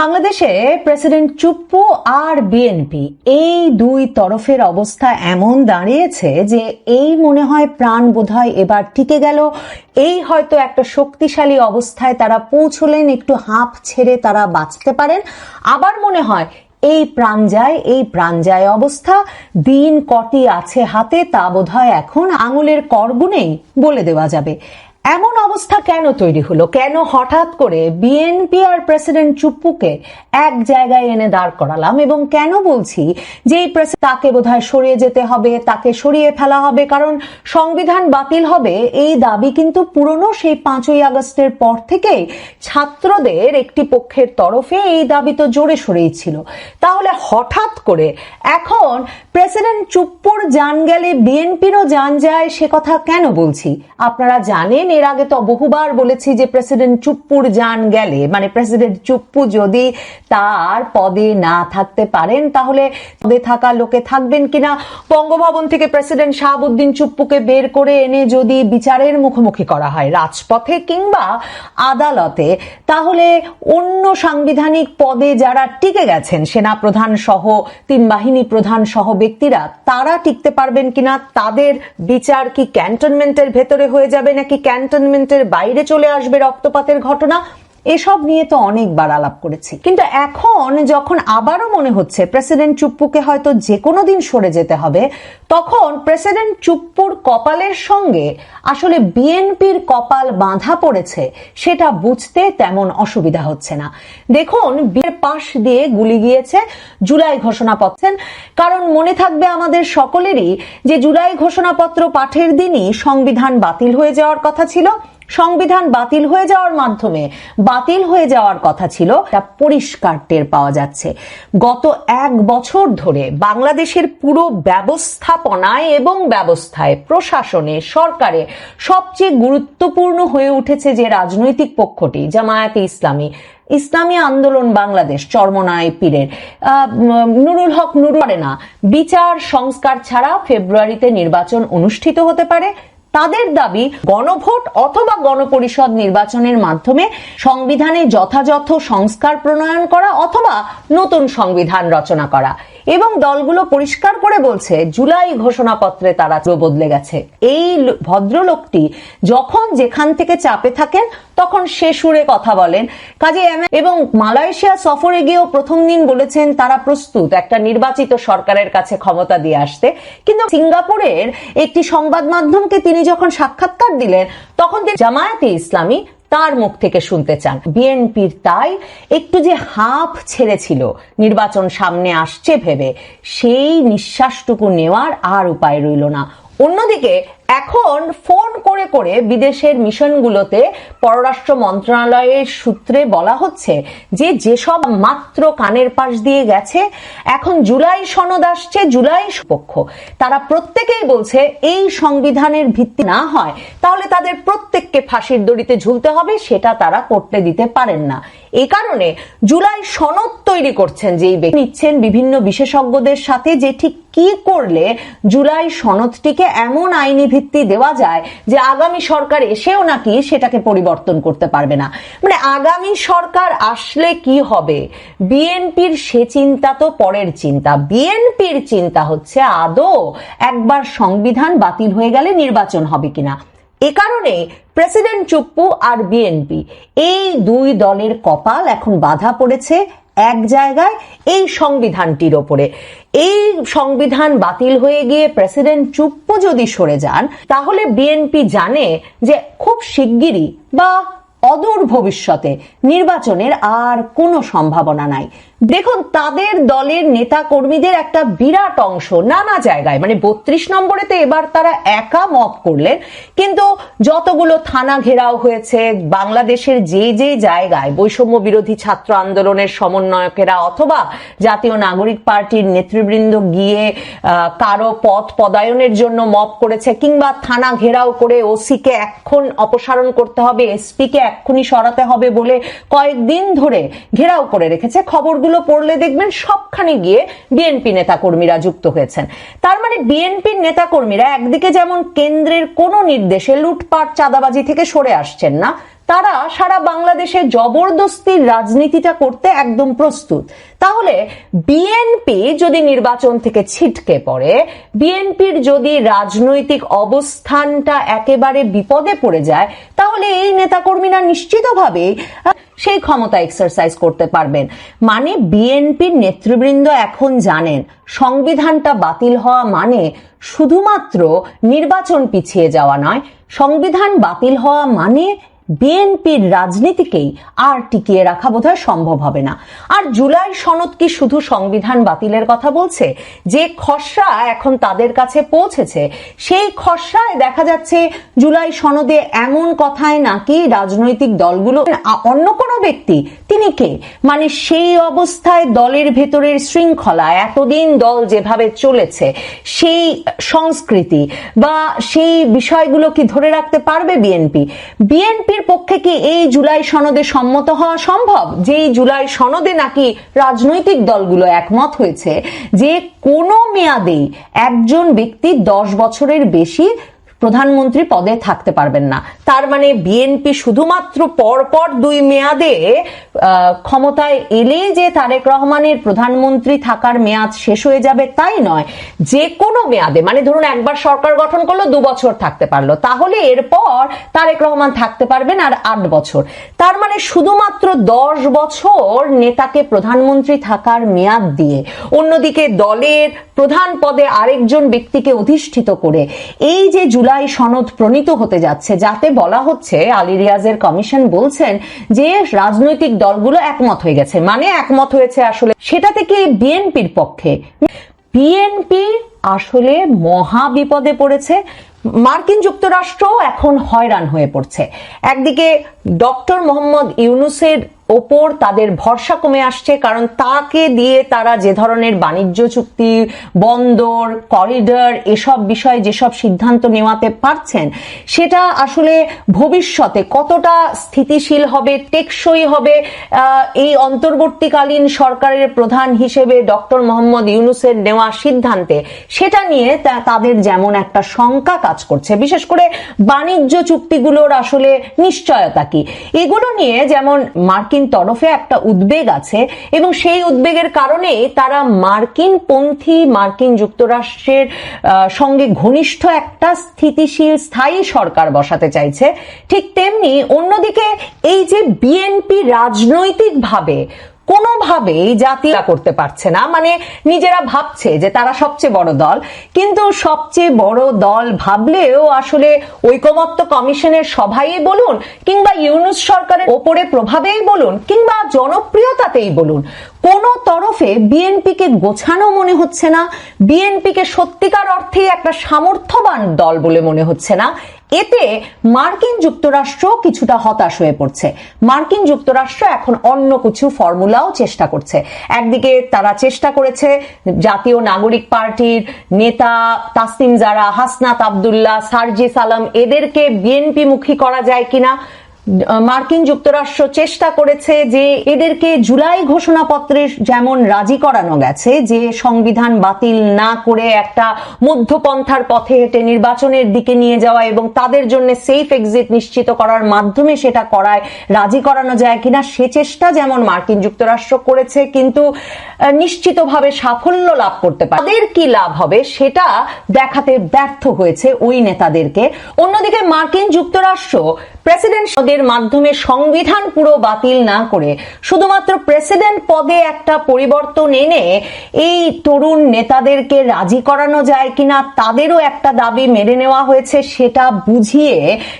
বাংলাদেশে প্রেসিডেন্ট চুপ্পু আর বিএনপি এই দুই তরফের অবস্থা এমন দাঁড়িয়েছে যে এই মনে হয় প্রাণ বোধহয় এবার টিকে গেল। এই হয়তো একটা শক্তিশালী অবস্থায় তারা পৌঁছলেন, একটু হাঁপ ছেড়ে তারা বাঁচতে পারেন। আবার মনে হয় এই প্রাণ যায়, এই প্রাণ যায় অবস্থা। দিন কটি আছে হাতে, তা বোধহয় এখন আঙুলের করগুনেই বলে দেওয়া যাবে। এমন অবস্থা কেন তৈরি হলো? কেন হঠাৎ করে বিএনপি আর প্রেসিডেন্ট চুপ্পুকে এক জায়গায় এনে দাঁড় করালাম? এবং কেন বলছি যে তাকে বোধহয় সরিয়ে যেতে হবে, তাকে সরিয়ে ফেলা হবে, কারণ সংবিধান বাতিল হবে এই দাবি কিন্তু পুরনো সেই পাঁচই আগস্টের পর থেকেই ছাত্রদের একটি পক্ষের তরফে এই দাবি তো জোরে সরেই ছিল। তাহলে হঠাৎ করে এখন প্রেসিডেন্ট চুপ্পুর যান গেলে বিএনপিরও যান যায় সে কথা কেন বলছি? আপনারা জানেন এর আগে তো বহুবার বলেছি যে প্রেসিডেন্ট চুপ্পুর যান গেলে মানে প্রেসিডেন্ট চুপ্পু যদি তার পদে না থাকতে পারেন, তাহলে পদে থাকা লোকে থাকবেন কিনা? বঙ্গভবন থেকে প্রেসিডেন্ট শাহাবুদ্দিন চুপ্পুকে বের করে এনে যদি বিচারের মুখোমুখি করা হয় রাজপথে কিংবা আদালতে, তাহলে অন্য সাংবিধানিক পদে যারা টিকে গেছেন সেনা প্রধান সহ, তিন বাহিনী প্রধান সহ ব্যক্তিরা, তারা টিকতে পারবেন কিনা? তাদের বিচার কি ক্যান্টনমেন্টের ভেতরে হয়ে যাবে নাকি ক্যান্টনমেন্টের বাইরে চলে আসবে রক্তপাতের ঘটনা। এসব নিয়ে তো অনেকবার আলাপ করেছি। কিন্তু এখন যখন আবারও মনে হচ্ছে প্রেসিডেন্ট চুপ্পুকে হয়তো যে কোনো দিন সরে যেতে হবে, তখন প্রেসিডেন্ট চুপ্পুর কপালের সঙ্গে আসলে বিএনপির কপাল বাঁধা পড়েছে, সেটা বুঝতে তেমন অসুবিধা হচ্ছে না। দেখুন বিয়ের পাশ দিয়ে গুলি গিয়েছে, জুলাই ঘোষণাপত্র কারণ মনে থাকবে আমাদের সকলেরই যে জুলাই ঘোষণাপত্র পাঠের দিনই সংবিধান বাতিল হয়ে যাওয়ার কথা ছিল। সংবিধান বাতিল হয়ে যাওয়ার মাধ্যমে বাতিল হয়ে যাওয়ার কথা ছিল, তা পরিষ্কার টের পাওয়া যাচ্ছে। গত এক বছর ধরে বাংলাদেশের পুরো ব্যবস্থাপনায় এবং ব্যবস্থায় প্রশাসনে, সরকারে সবচেয়ে গুরুত্বপূর্ণ হয়ে উঠেছে যে রাজনৈতিক পক্ষটি, জামায়াতে ইসলামী। ইসলামী আন্দোলন বাংলাদেশ চরমনায় পীরের। নুরুল হক নুরু না। বিচার সংস্কার ছাড়া ফেব্রুয়ারিতে নির্বাচন অনুষ্ঠিত হতে পারে। তাদের দাবি গণভোট অথবা গণপরিষদ নির্বাচনের মাধ্যমে সংবিধানে যথাযথ সংস্কার প্রণয়ন করা অথবা নতুন সংবিধান রচনা করা। এবং দলগুলো পরিষ্কার করে বলছে, জুলাই ঘোষণাপত্রে তারা বদলে গেছে। এই ভদ্রলোকটি যখন যেখান থেকে চাপে থাকেন, তখন সে সুরে কথা বলেন। কাজে এবং মালয়েশিয়া সফরে গিয়েও প্রথম দিন বলেছেন, তারা প্রস্তুত, একটা নির্বাচিত সরকারের কাছে ক্ষমতা দিয়ে আসতে। কিন্তু সিঙ্গাপুরের একটি সংবাদ মাধ্যমকে তিনি যখন সাক্ষাৎকার দিলেন, তখন জামায়াতে ইসলামী তার মুখ থেকে শুনতে চান। বিএনপির তাই একটু যে হাঁপ ছেড়েছিল, নির্বাচন সামনে আসছে ভেবে, সেই নিঃশ্বাসটুকু নেওয়ার আর উপায় রইল না। অন্যদিকে এখন ফোন করে করে বিদেশের মিশনগুলোতে পররাষ্ট্র মন্ত্রণালয়ের সূত্রে বলা হচ্ছে যে যেসব মাত্র কানের পাশ দিয়ে গেছে, এখন জুলাই সনদ আসছে, জুলাই পক্ষ তারা প্রত্যেকেই বলছে এই সংবিধানের ভিত্তি না হয়, তাহলে তাদের প্রত্যেককে ফাঁসির দড়িতে ঝুলতে হবে, সেটা তারা করতে দিতে পারেন না। এই কারণে জুলাই সনদ তৈরি করছেন যেই ব্যক্তি। নিচ্ছেন বিভিন্ন বিশেষজ্ঞদের সাথে যে ঠিক কি করলে জুলাই সনদটিকে এমন আইনি ভিত্তি দেওয়া যায় যে আগামী সরকার এসেও নাকি সেটাকে পরিবর্তন করতে পারবে না। মানে আগামী সরকার আসলে কি হবে? বিএনপির সে চিন্তা তো পরের চিন্তা। বিএনপির চিন্তা হচ্ছে, আদৌ একবার সংবিধান বাতিল হয়ে গেলে নির্বাচন হবে কিনা? এ কারণে প্রেসিডেন্ট চুপ্পু আর বিএনপি, এই দুই দলের কপাল এখন বাধা পড়েছে এক জায়গায়, এই সংবিধানটির ওপরে। এই সংবিধান বাতিল হয়ে গিয়ে প্রেসিডেন্ট চুপ্পু যদি সরে যান, তাহলে বিএনপি জানে যে খুব শিগগিরই বা অদূর ভবিষ্যতে নির্বাচনের আর কোনো সম্ভাবনা নাই। দেখুন, তাদের দলের নেতা কর্মীদের একটা বিরাট অংশ নানা জায়গায় মানে বত্রিশ নম্বরেতে এবার তারা একা মপ করলেন, কিন্তু যতগুলো থানা ঘেরাও হয়েছে, বাংলাদেশের যে যে জায়গায় বৈষম্য বিরোধী ছাত্র আন্দোলনের সমন্বয়কেরা অথবা জাতীয় নাগরিক পার্টির নেতৃবৃন্দ গিয়ে কারও পথ পদায়নের জন্য মপ করেছে, কিংবা থানা ঘেরাও করে ওসিকে এখন অপসারণ করতে হবে এসপি কে এক্ষুনি সরাতে হবে বলে কয়েকদিন ধরে ঘেরাও করে রেখেছে খবরগুলো পড়লে দেখবেন সবখানে গিয়ে বিএনপি নেতাকর্মীরা যুক্ত হয়েছেন। তার মানে বিএনপির নেতাকর্মীরা একদিকে যেমন কেন্দ্রের কোনো নির্দেশে লুটপাট, চাঁদাবাজি থেকে সরে আসছেন না তারা সারা বাংলাদেশে জবরদস্তির রাজনীতিটা করতে একদম প্রস্তুত। তাহলে বিএনপি যদি নির্বাচন থেকে ছিটকে পড়ে বিএনপির যদি রাজনৈতিক অবস্থানটা একেবারে বিপদে পড়ে যায়, তাহলে এই নেতাকর্মীরা নিশ্চিতভাবেই সেই ক্ষমতা এক্সারসাইজ করতে পারবেন। মানে বিএনপির নেতৃবৃন্দ এখন জানেন, সংবিধানটা বাতিল হওয়া মানে শুধুমাত্র নির্বাচন পিছিয়ে যাওয়া নয়, সংবিধান বাতিল হওয়া মানে বিএনপির রাজনীতিকেই আর টিকিয়ে রাখা বোধহয় সম্ভব হবে না। আর জুলাই সনদ কি শুধু সংবিধান বাতিলের কথা বলছে? যে খসড়া এখন তাদের কাছে পৌঁছেছে, সেই খসড়ায় দেখা যাচ্ছে জুলাই সনদে এমন কথায় নাকি রাজনৈতিক দলগুলো অন্য কোনো ব্যক্তি, তিনি কে? মানে সেই অবস্থায় দলের ভেতরের শৃঙ্খলা, এতদিন দল যেভাবে চলেছে, সেই সংস্কৃতি বা সেই বিষয়গুলো কি ধরে রাখতে পারবে বিএনপি? বিএনপি বিএনপির পক্ষে কি এই জুলাই সনদে সম্মত হওয়া সম্ভব? যে জুলাই সনদে নাকি রাজনৈতিক দলগুলো একমত হয়েছে, যে কোনো মেয়াদেই একজন ব্যক্তি দশ বছরের বেশি প্রধানমন্ত্রী পদে থাকতে পারবেন না। তার মানে বিএনপি শুধুমাত্র পরপর দুই মেয়াদে ক্ষমতায় এলে যে তারেক রহমানের প্রধানমন্ত্রী থাকার মেয়াদ শেষ হয়ে যাবে তাই নয়। যে কোনো মেয়াদে মানে ধরুন একবার সরকার গঠন করল, দু বছর থাকতে পারল। তাহলে এরপর তারেক রহমান থাকতে পারবেন আর আট বছর। তার মানে শুধুমাত্র দশ বছর নেতাকে প্রধানমন্ত্রী থাকার মেয়াদ দিয়ে। অন্যদিকে দলের প্রধান পদে আরেকজন ব্যক্তিকে অধিষ্ঠিত করে। এই যে জুলাই সনদ প্রণীত হতে যাচ্ছে, যাতে বলা হচ্ছে আলী রিয়াজের কমিশন বলছেন যে রাজনৈতিক দলগুলো একমত হয়ে গেছে। মানে একমত হয়েছে আসলে সেটা থেকে বিএনপির পক্ষে? বিএনপি আসলে মহা বিপদে পড়েছে। মার্কিন যুক্তরাষ্ট্র এখন হয়রান হয়ে পড়ছে। একদিকে ডক্টর মোহাম্মদ ইউনুসের ওপর তাদের ভরসা কমে আসছে, কারণ তাকে দিয়ে তারা যে ধরনের বাণিজ্য চুক্তি, বন্দর, করিডর, এসব বিষয়ে যেসব সিদ্ধান্ত নেওয়াতে পারছেন, সেটা আসলে ভবিষ্যতে কতটা স্থিতিশীল হবে, টেকসই হবে এই অন্তর্বর্তীকালীন সরকারের প্রধান হিসেবে ডক্টর মোহাম্মদ ইউনুসের নেওয়া সিদ্ধান্তে, সেটা নিয়ে তাদের যেমন একটা শঙ্কা কাজ করছে। বিশেষ করে বাণিজ্য চুক্তিগুলোর আসলে নিশ্চয়তা কি? এগুলো নিয়ে যেমন মার্কিন তরফে একটা উদ্বেগ আছে এবং সেই উদ্বেগের কারণে তারা মার্কিন পন্থী, মার্কিন যুক্তরাষ্ট্রের সঙ্গে ঘনিষ্ঠ একটা স্থিতিশীল স্থায়ী সরকার বসাতে চাইছে। ঠিক তেমনি অন্যদিকে এই যে বিএনপি রাজনৈতিকভাবে কোনোভাবেই জাতীয় করতে পারছে না। মানে নিজেরা ভাবছে যে তারা সবচেয়ে বড় দল। কিন্তু সবচেয়ে বড় দল ভাবলেও আসলে ঐকমত্য কমিশনের সভাই বলুন কিংবা ইউনুস সরকারের ওপরে প্রভাবেই বলুন কিংবা জনপ্রিয়তাতেই বলুন, কোন তরফে বিএনপিকে গোছানো মনে হচ্ছে না। বিএনপিকে সত্যিকার অর্থে একটা সামর্থ্যবান দল বলে মনে হচ্ছে না। এতে মার্কিন যুক্তরাষ্ট্র কিছুটা হতাশ হয়ে পড়ছে। মার্কিন যুক্তরাষ্ট্র এখন অন্য কিছু ফর্মুলাও চেষ্টা করছে। একদিকে তারা চেষ্টা করেছে জাতীয় নাগরিক পার্টির নেতা তাসিম জারা, হাসনাত আবদুল্লাহ, সার্জি সালাম, এদেরকে বিএনপি মুখী করা যায় কিনা মার্কিন যুক্তরাষ্ট্র চেষ্টা করেছে যে এদেরকে জুলাই ঘোষণাপত্রে যেমন রাজি করানো গেছে, যে সংবিধান বাতিল না করে একটা মধ্যপন্থার পথে হেঁটে নির্বাচনের দিকে নিয়ে যাওয়া এবং তাদের জন্য সেফ এক্সিট নিশ্চিত করার মাধ্যমে সেটা করায় রাজি করানো যায় কিনা, সে চেষ্টা যেমন মার্কিন যুক্তরাষ্ট্র করেছে, কিন্তু নিশ্চিতভাবে সাফল্য লাভ করতে পারে। তাদের কি লাভ হবে সেটা দেখাতে ব্যর্থ হয়েছে ওই নেতাদেরকে। অন্যদিকে মার্কিন যুক্তরাষ্ট্র প্রেসিডেন্ট পদের মাধ্যমে সংবিধান পুরো বাতিল না করে শুধুমাত্র প্রেসিডেন্ট পদে একটা পরিবর্তন এনে এই তরুণ নেতাদেরকে রাজি করানো যায় কিনা তাদেরও একটা দাবি মেনে নেওয়া হয়েছে সেটা বুঝিয়ে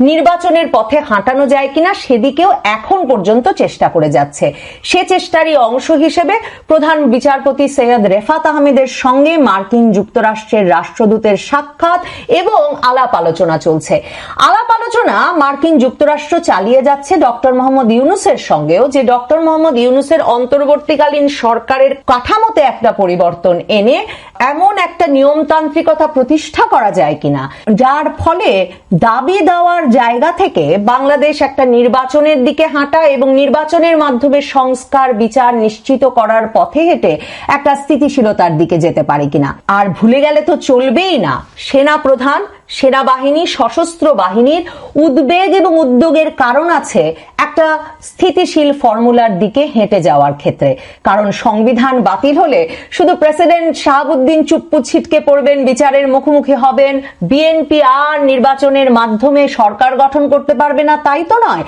নির্বাচনের পথে হাঁটানো যায় কিনা সেদিকেও এখন পর্যন্ত চেষ্টা করে যাচ্ছে। সে চেষ্টারই অংশ হিসেবে প্রধান বিচারপতি সৈয়দ রেফাত আহমেদের সঙ্গে মার্কিন যুক্তরাষ্ট্রের রাষ্ট্রদূতের সাক্ষাৎ এবং আলাপ আলোচনা চলছে। আলাপ আলোচনা মার্কিন যুক্তরাষ্ট্র চালিয়ে যাচ্ছে ডক্টর মোহাম্মদ ইউনুসের সঙ্গেও, যে ডক্টর মোহাম্মদ ইউনুসের অন্তর্বর্তীকালীন সরকারের কাঠামোতে একটা পরিবর্তন এনে এমন একটা নিয়মতান্ত্রিকতা প্রতিষ্ঠা করা যায় কিনা, যার ফলে দাবি দেওয়ার জায়গা থেকে বাংলাদেশ একটা নির্বাচনের দিকে হাঁটা এবং নির্বাচনের মাধ্যমে সংস্কার, বিচার নিশ্চিত করার পথে হেঁটে একটা স্থিতিশীলতার দিকে যেতে পারে কিনা। আর ভুলে গেলে তো চলবেই না। সেনা প্রধান সেনাবাহিনী, সশস্ত্র বাহিনীর উদ্বেগ এবং উদ্যোগের কারণ আছে একটা স্থিতিশীল ফর্মুলার দিকে হেঁটে যাওয়ার ক্ষেত্রে। কারণ সংবিধান বাতিল হলে শুধু প্রেসিডেন্ট শাহাবুদ্দিন চুপ্পু ছিটকে পড়বেন, বিচারের মুখোমুখি হবেন, বিএনপি আর নির্বাচনের মাধ্যমে সরকার গঠন করতে পারবে না, তাই তো নয়।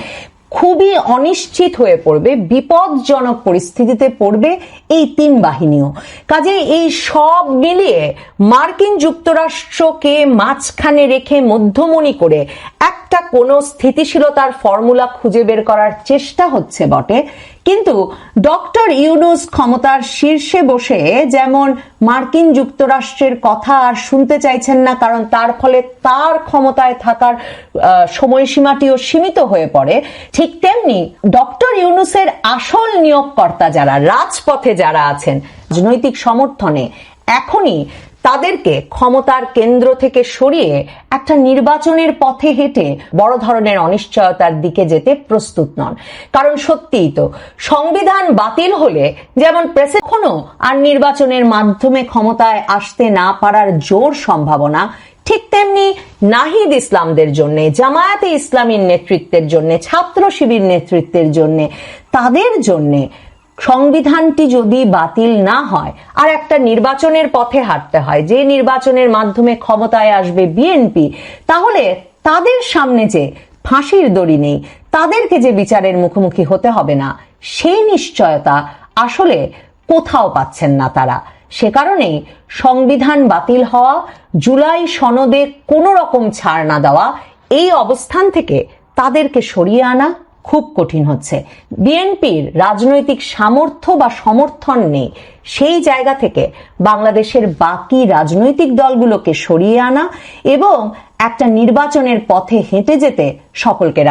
খুবই অনিশ্চিত হয়ে পড়বে বিপদজনক পরিস্থিতিতে পড়বে এই তিন বাহিনীও। কাজে এই সব মিলিয়ে মার্কিন যুক্তরাষ্ট্রকে মাঝখানে রেখে মধ্যমণি করে একটা কোনো স্থিতিশীলতার ফর্মুলা খুঁজে বের করার চেষ্টা হচ্ছে বটে। কিন্তু ডক্টর ইউনুস ক্ষমতার শীর্ষে বসে যেমন মার্কিন যুক্তরাষ্ট্রের কথা আর শুনতে চাইছেন না, কারণ তার ফলে তার ক্ষমতায় থাকার সময়সীমাটিও সীমিত হয়ে পড়ে, ঠিক তেমনি ডক্টর ইউনুসের আসল নিয়োগকর্তা যারা, রাজপথে যারা আছেন, রাজনৈতিক সমর্থনে এখনই তাদেরকে ক্ষমতার কেন্দ্র থেকে সরিয়ে একটা নির্বাচনের পথে হেঁটে বড় ধরনের অনিশ্চয়তার দিকে যেতে প্রস্তুত নন। কারণ সত্যিই তো, সংবিধান বাতিল হলে যেমন প্রেসে আর নির্বাচনের মাধ্যমে ক্ষমতায় আসতে না পারার জোর সম্ভাবনা, ঠিক তেমনি নাহিদ ইসলামদের জন্য, জামায়াতে ইসলামীর নেতৃত্বের জন্য, ছাত্র শিবির নেতৃত্বের জন্য, তাদের জন্যে সংবিধানটি যদি বাতিল না হয়, আর একটা নির্বাচনের পথে হাঁটতে হয়, যে নির্বাচনের মাধ্যমে ক্ষমতায় আসবে বিএনপি, তাহলে তাদের সামনে যে ফাঁসির দড়ি নেই, তাদেরকে যে বিচারের মুখোমুখি হতে হবে না, সেই নিশ্চয়তা আসলে কোথাও পাচ্ছেন না তারা। সে কারণেই সংবিধান বাতিল হওয়া, জুলাই সনদে কোনো রকম ছাড় না দেওয়া, এই অবস্থান থেকে তাদেরকে সরিয়ে আনা খুব কঠিন হচ্ছে। বিএনপির রাজনৈতিক সামর্থ্য বা সমর্থন নেই। সেই জায়গা থেকে বাংলাদেশের বাকি রাজনৈতিক দলগুলোকে সরিয়ে আনা এবং একটা নির্বাচনের পথে হেঁটে যেতে সকলকে